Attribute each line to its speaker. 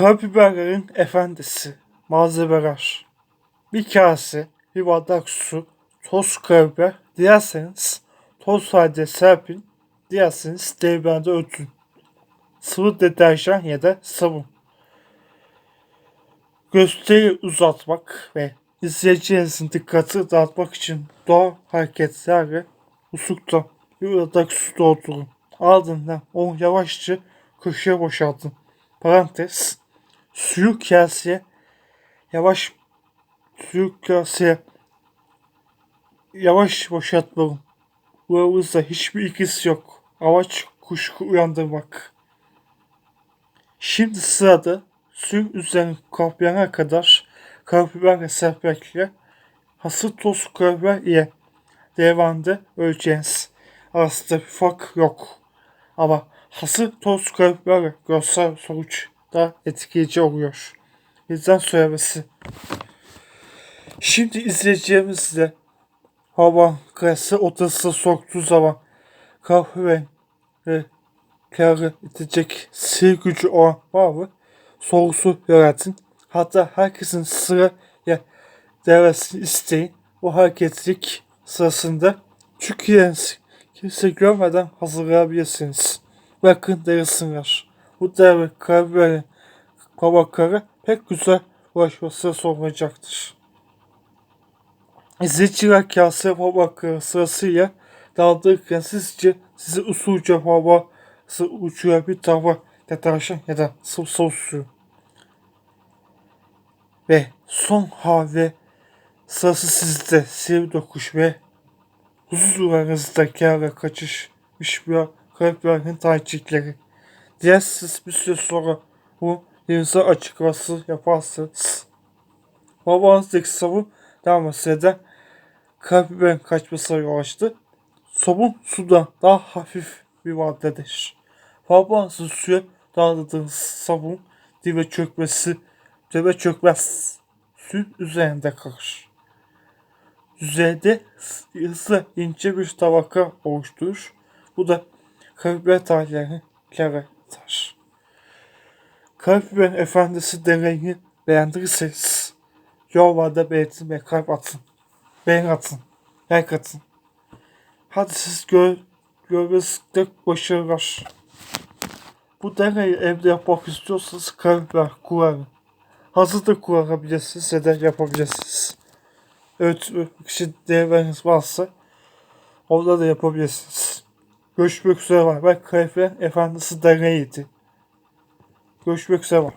Speaker 1: Karabiberlerin efendisi. Malzemeler. Bir kase, bir bardak su, toz karabiber. Dilerseniz toz halde serpin. Dilerseniz devrende ötün. Sıvı deterjan ya da sabun. Gösteri uzatmak ve izleyicilerinizin dikkati dağıtmak için doğal hareketlerle usulda bir bardak su doldurun. Ardından onu yavaşça köşeye boşaltın. Parantez. Suyu kaseye yavaş suyu kaseye yavaş boşaltmalım. Bu aramızda hiçbir ilgisi yok. Amaç kuşku uyandırmak. Şimdi sırada suyun üzerine kaplayana kadar karabiber ve serpekle hasır toz karabiber ile devamında öleceğiz. Arasında bir fark yok. Ama hasır toz karabiber görsel sonuç daha etkileyici oluyor. Bizden söylemesi. Şimdi izleyeceğimizle hava kayası odasına soktuğu zaman kahve ve kârı itecek sihir gücü olan var mı? Sorusu yöneltin. Hatta herkesin sıraya devresini isteyin. Bu hareketlik sırasında Türkiye'niz kimse görmeden hazırlayabilirsiniz. Bakın denesinler. Bu devre karabiberin kabakları pek güzel ulaşması sorulacaktır. İzleyiciler kase kabakları sırasıyla daldırırken sizce sizi usulca havası uçuyor bir tava deterjan ya da sıvı sos. Ve son havle sırası sizde sivri dokuş ve huzurlarınızda kâra kaçışmış bir karabiberin tanecikleri. Dilerseniz bir süre sonra denize açıklaması yaparsınız. Babanızdaki sabun devam etse de karabiberin kaçmasına yol açtı. Sabun suda daha hafif bir maddedir. Babanızın suya dağıldığınız sabun dibe çökmesi dibe çökmez. Suyun üzerinde kalır. Yüzeyde hızlı ince bir tabaka oluşturur. Bu da karabiber tanelerini kere atar. Karabiber efendisi deneyini beğendiyseniz yorumlarda belirtin ve kalp atın. Beğen atın. Like atın. Hadi siz gör, görmezlikte başarılar. Bu deneyi evde yapmak istiyorsanız karabiber kullanın. Hazır da kullanabilirsiniz ya da yapabilirsiniz. Evet, kişi değerleriniz varsa orada da yapabilirsiniz. Görüşmek üzere var. Ben Karabiber Efendisi deneyiydi. Görüşmek üzere var.